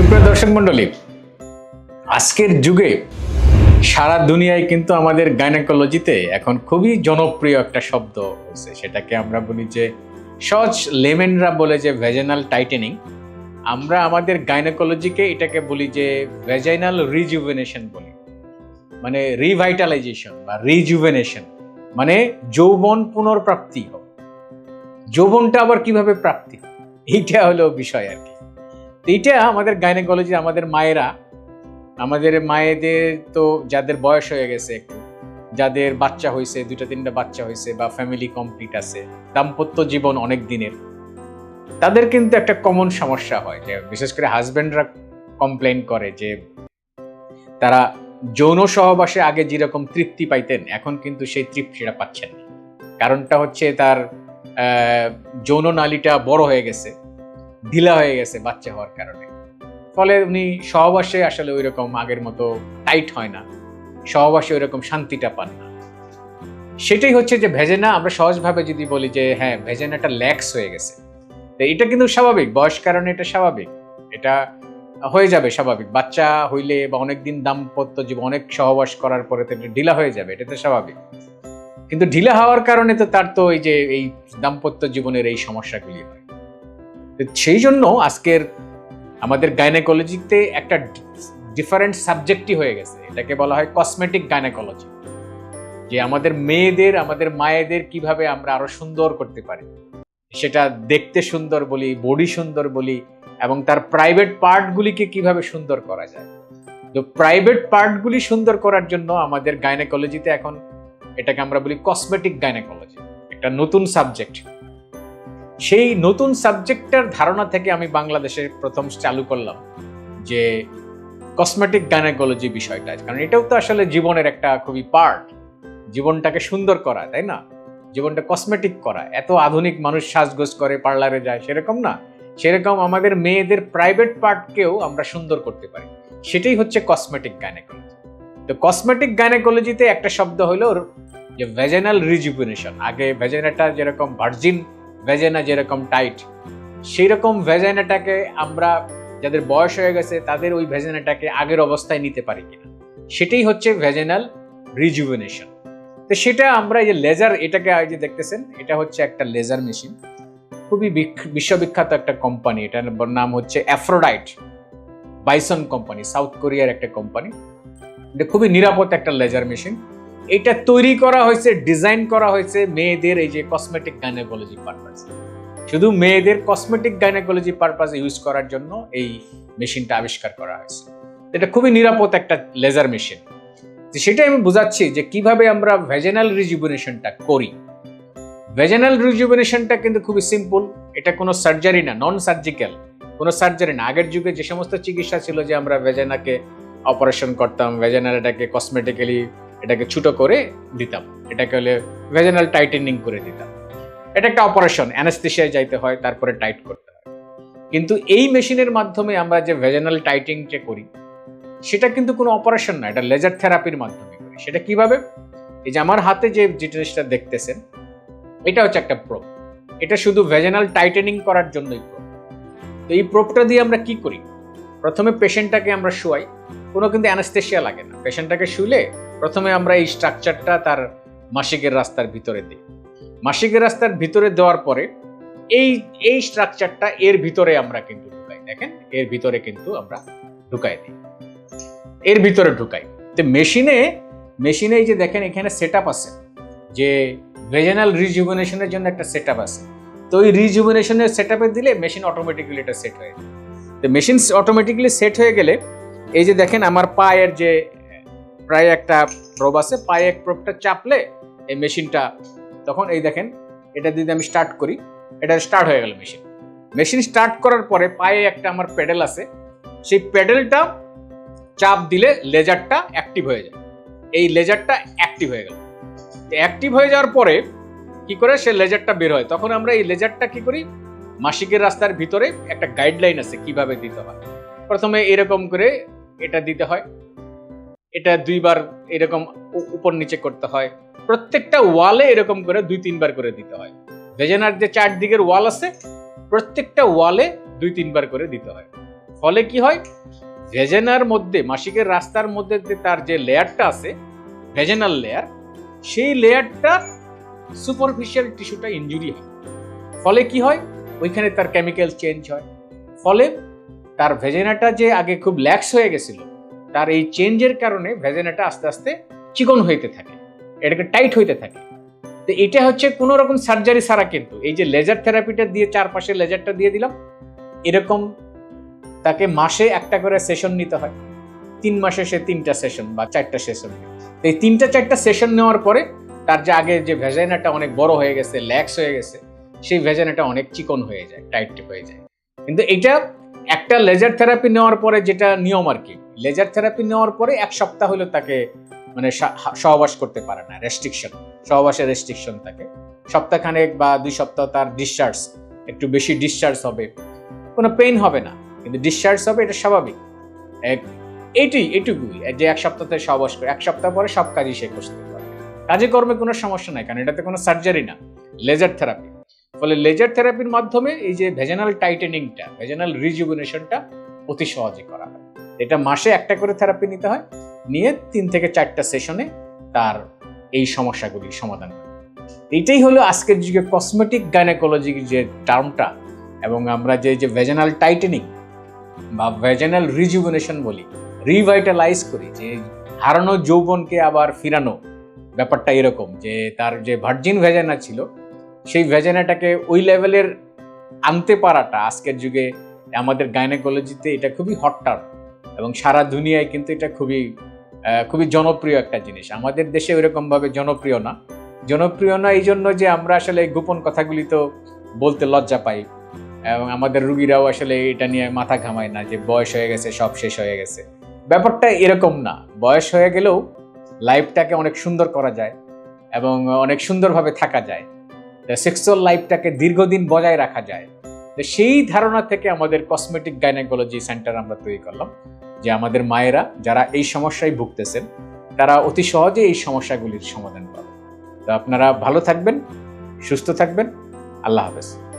সুপ্রিয় দর্শক মণ্ডলী, আজকের যুগে সারা দুনিয়ায় কিন্তু আমাদের গাইনাকোলজিতে এখন খুবই জনপ্রিয় একটা শব্দ হয়েছে। সেটাকে আমরা বলি যে সহজ লেমেনরা বলে যে ভেজেনাল টাইটেনিং আমরা আমাদের গাইনাকোলজিকে এটাকে বলি যে ভেজাইনাল রিজুভেনেশন বলি। মানে রিভাইটালাইজেশন বা রিজুভেনেশন মানে যৌবন পুনর্প্রাপ্তি হবে যৌবনটা আবার কীভাবে প্রাপ্তি? এইটা হলো বিষয় আর কি। এইটা আমাদের গাইনোকোলজি আমাদের মায়েরা, আমাদের মায়েদের তো যাদের বয়স হয়ে গেছে একটু, যাদের বাচ্চা হয়েছে, দুইটা তিনটা বাচ্চা হয়েছে বা ফ্যামিলি কমপ্লিট আছে, দাম্পত্য জীবন অনেক দিনের, তাদের কিন্তু একটা কমন সমস্যা হয় যে বিশেষ করে হাজব্যান্ডরা কমপ্লেন করে যে তারা যৌন সহবাসে আগে যেরকম তৃপ্তি পাইতেন, এখন কিন্তু সেই তৃপ্তিটা পাচ্ছেন কারণটা হচ্ছে তার যৌন নালীটা বড় হয়ে গেছে। ঢিলা হয়ে গেছে বাচ্চা হওয়ার কারণে। ফলে উনি সহবাসে আসলে ওই রকম আগের মতো টাইট হয় না। সহবাসে ওই রকম শান্তিটা পান না। সেটাই হচ্ছে যে ভেজেনা, আমরা সহজভাবে যদি বলি যে হ্যাঁ ভেজেনাটা ল্যাক্স হয়ে গেছে। তো এটা কিন্তু স্বাভাবিক, বয়স কারণে এটা স্বাভাবিক। এটা হয়ে যাবে স্বাভাবিক। বাচ্চা হইলে বা অনেকদিন দাম্পত্য জীবন, অনেক সহবাস করার পরে তো এটা ঢিলা হয়ে যাবে, এটা তো স্বাভাবিক। কিন্তু ঢিলা হওয়ার কারণে তো তার তো এই যে, এই দাম্পত্য জীবনের এই সমস্যাগুলি হয়। সেই জন্য আজকের আমাদের গাইনাকোলজিতে একটা ডিফারেন্ট সাবজেক্টই হয়ে গেছে। এটাকে বলা হয় কসমেটিক গাইনাকোলজি যে আমাদের মেয়েদের, আমাদের মায়েদের কীভাবে আমরা আরও সুন্দর করতে পারি। সেটা দেখতে সুন্দর বলি বডি সুন্দর বলি, এবং তার প্রাইভেট পার্টগুলিকে কীভাবে সুন্দর করা যায়। তো প্রাইভেট পার্টগুলি সুন্দর করার জন্য আমাদের গাইনাকোলজিতে এখন এটাকে আমরা বলি কসমেটিক গাইনাকোলজি একটা নতুন সাবজেক্ট সেই নতুন সাবজেক্টটার ধারণা থেকে আমি বাংলাদেশে প্রথম চালু করলাম যে কসমেটিক গাইনাকোলজি বিষয়টা। কারণ এটাও তো আসলে জীবনের একটা খুবই পার্ট জীবনটাকে সুন্দর করা, তাই না? জীবনটা কসমেটিক করা। এত আধুনিক মানুষ সাজগোজ করে পার্লারে যায়, সেরকম না। সেরকম আমাদের মেয়েদের প্রাইভেট পার্টকেও আমরা সুন্দর করতে পারি। সেটাই হচ্ছে কসমেটিক গাইনাকোলজি তো কসমেটিক গাইনাকোলজিতে একটা শব্দ হলো যে ভেজেনাল রিজুভিনেশন আগে ভেজেনাটা যেরকম ভার্জিন ভেজেনা যেরকম টাইট সেই রকম ভেজেনাটাকে আমরা যাদের বয়স হয়ে গেছে, তাদের ওই ভেজেনাটাকে আগের অবস্থায় নিতে পারি কিনা। সেটাই হচ্ছে ভেজেনাল রিজুভিনেশন তো সেটা আমরা এই যে লেজার এটাকে যে দেখতেছেন, এটা হচ্ছে একটা লেজার মেশিন খুবই বিখ- বিশ্ববিখ্যাত একটা কোম্পানি এটার নাম হচ্ছে অ্যাফ্রোডাইট বাইসন কোম্পানি সাউথ কোরিয়ার একটা কোম্পানি এটা খুবই নিরাপদ একটা লেজার মেশিন এটা তৈরি করা হয়েছে ডিজাইন করা হয়েছে মেয়েদের এই যে কসমেটিক গাইনোকোলজি পারপাস শুধু মেয়েদের কসমেটিক গাইনোকোলজি পারপাস ইউজ করার জন্য এই মেশিনটা আবিষ্কার করা হয়েছে। এটা খুবই নিরাপদ একটা লেজার মেশিন সেটাই আমি বোঝাচ্ছি যে কীভাবে আমরা ভেজেনাল রিজুভিনেশনটা করি। ভেজেনাল রিজুভিনেশনটা কিন্তু খুবই সিম্পল এটা কোনো সার্জারি না নন সার্জিক্যাল কোনো সার্জারি না। আগের যুগে যে সমস্ত চিকিৎসা ছিল যে আমরা ভেজেনাকে অপারেশন করতাম ভেজেনাল এটাকে কসমেটিক্যালি এটাকে ছোটো করে দিতাম। এটাকে হলে ভেজেনাল টাইটেনিং করে দিতাম। এটা একটা অপারেশন অ্যানাস্থেশিয়ায় যাইতে হয়, তারপরে টাইট করতে হয়। কিন্তু এই মেশিনের মাধ্যমে আমরা যে ভেজেনাল টাইটিং করি, সেটা কিন্তু কোনো অপারেশন না, এটা লেজার থেরাপির মাধ্যমে করি। সেটা কীভাবে? এই যে আমার হাতে যে যে জিনিসটা দেখতেছেন, এটা হচ্ছে একটা প্রোপ এটা শুধু ভেজেনাল টাইটেনিং করার জন্যই প্রোপ তো এই প্রোপটা দিয়ে আমরা কি করি? প্রথমে পেশেন্টটাকে আমরা শুয়াই, কোনো কিন্তু অ্যানাস্থেশিয়া লাগে না। পেশেন্টটাকে শুলে প্রথমে আমরা এই স্ট্রাকচারটা তার মাসিকের রাস্তার ভিতরে দিই। মাসিকের রাস্তার ভিতরে দেওয়ার পরে এই এই স্ট্রাকচারটা এর ভিতরে আমরা কিন্তু ঢুকাই। দেখেন, এর ভিতরে কিন্তু আমরা ঢুকাই দিই। এর ভিতরে ঢুকাই। তো মেশিনে মেশিনে এই যে দেখেন, এখানে সেট আছে যে ভেজেনাল রিজুভিনেশনের জন্য একটা সেট আছে। তো ওই রিজুভিনেশনের সেট দিলে মেশিন অটোমেটিক্যালি এটা সেট হয়ে যায়। তো মেশিন অটোমেটিক্যালি সেট হয়ে গেলে এই যে দেখেন, আমার পায়ের যে প্রায় একটা প্রোব আছে, পায়ে এক প্রোবটা চাপলে এই মেশিনটা, তখন এই দেখেন, এটা যদি আমি স্টার্ট করি, এটা স্টার্ট হয়ে গেল মেশিন মেশিন স্টার্ট করার পরে পায়ে একটা আমার প্যাডেল আছে, সেই প্যাডেলটা চাপ দিলে লেজারটা অ্যাক্টিভ হয়ে যায়। এই লেজারটা অ্যাক্টিভ হয়ে গেল। অ্যাক্টিভ হয়ে যাওয়ার পরে কি করে? সে লেজারটা বের হয়। তখন আমরা এই লেজারটা কি করি? মাসিকের রাস্তার ভিতরে একটা গাইডলাইন আছে কীভাবে দিতে হয়। প্রথমে এরকম করে এটা দিতে হয়। এটা দুইবার এরকম উপর নিচে করতে হয়। প্রত্যেকটা ওয়ালে এরকম করে দুই, তিনবার করে দিতে হয়। ভেজেনার যে চারদিকের ওয়াল আছে, প্রত্যেকটা ওয়ালে দুই, তিনবার করে দিতে হয়। ফলে কি হয়? ভেজেনার মধ্যে, মাসিকের রাস্তার মধ্যে যে তার যে লেয়ারটা আছে, ভেজেনাল লেয়ার, সেই লেয়ারটা সুপারফিশিয়াল টিস্যুটা ইনজুরি হয়। ফলে কি হয়? ওইখানে তার কেমিক্যাল চেঞ্জ হয়। ফলে তার ভেজেনাটা যে আগে খুব ল্যাক্স হয়ে গেছিল তার এই চেঞ্জের কারণে ভেজেনাটা আস্তে আস্তে চিকন হইতে থাকে, এটাকে টাইট হইতে থাকে। তো এটা হচ্ছে কোনো রকম সার্জারি ছাড়া কিন্তু, এই যে লেজার থেরাপিটা দিয়ে চারপাশে লেজারটা দিয়ে দিলাম, এরকম তাকে মাসে একটা করে সেশন নিতে হয়। তিন মাসে সে তিনটা সেশন বা চারটা সেশন এই তিনটা চারটা সেশন নেওয়ার পরে তার যে আগে যে ভেজাইনাটা অনেক বড় হয়ে গেছে, ল্যাক্স হয়ে গেছে, সেই ভেজাইনাটা অনেক চিকন হয়ে যায়, টাইট হয়ে যায়। কিন্তু এটা একটা লেজার থেরাপি নেওয়ার পরে যেটা নিয়ম আর কি লেজার থেরাপি নেওয়ার পরে এক সপ্তাহ হলো তাকে মানে সহবাস করতে পারে না রেস্ট্রিকশন সহবাসের রেস্ট্রিকশন থাকে সপ্তাহখানেক বা দুই সপ্তাহ তার ডিসচার্জ একটু বেশি ডিসচার্জ হবে। কোনো পেইন হবে না, কিন্তু ডিসচার্জ হবে এটা স্বাভাবিক। এক- এইটাই এটুকুই যে এক সপ্তাহতে সহবাস করে, এক সপ্তাহ পরে সব কাজই সে করতে পারবে। কাজে কর্মে কোনো সমস্যা নাই, কারণ এটাতে কোনো সার্জারি না, লেজার থেরাপি। ফলে লেজার থেরাপির মাধ্যমে এই যে ভেজানাল টাইটেনিংটা ভেজানাল রিজুভিনেশনটা অতি সহজে করা হয়। এটা মাসে একটা করে থেরাপি নিতে হয়, নিয়ে তিন থেকে চারটা সেশনে তার এই সমস্যাগুলি সমাধান হয়। এইটাই হলো আজকের যুগে কসমেটিক গাইনোকোলজির যে টার্মটা এবং আমরা যে যে ভেজানাল টাইটেনিং বা ভেজানাল রিজুভিনেশন বলি রিভাইটালাইজ করি, যে হারানো যৌবনকে আবার ফিরানো ব্যাপারটা এরকম যে তার যে ভার্জিন ভেজানা ছিল, সেই ভেজানাটাকে ওই লেভেলের আনতে পারাটা আজকের যুগে আমাদের গাইনাকোলজিতে এটা খুবই হট টার্ম এবং সারা দুনিয়ায় কিন্তু এটা খুবই খুবই জনপ্রিয় একটা জিনিস। আমাদের দেশে ওইরকমভাবে জনপ্রিয় না। জনপ্রিয় না এই জন্য যে আমরা আসলে গোপন কথাগুলি তো বলতে লজ্জা পাই। এবং আমাদের রুগীরাও আসলে এটা নিয়ে মাথা ঘামায় না যে বয়স হয়ে গেছে, সব শেষ হয়ে গেছে। ব্যাপারটা এরকম না। বয়স হয়ে গেলেও লাইফটাকে অনেক সুন্দর করা যায় এবং অনেক সুন্দরভাবে থাকা যায়। সেক্সুয়াল লাইফটাকে দীর্ঘদিন বজায় রাখা যায়। সেই ধারণা থেকে আমাদের কসমেটিক গাইনোকোলজি সেন্টার আমরা তৈরি করলাম। যে আমাদের মায়েরা যারা এই সমস্যায় ভুগতেছেন, তারা অতি সহজে এই সমস্যাগুলির সমাধান পাবে তো আপনারা ভালো থাকবেন, সুস্থ থাকবেন। আল্লাহ হাফেজ।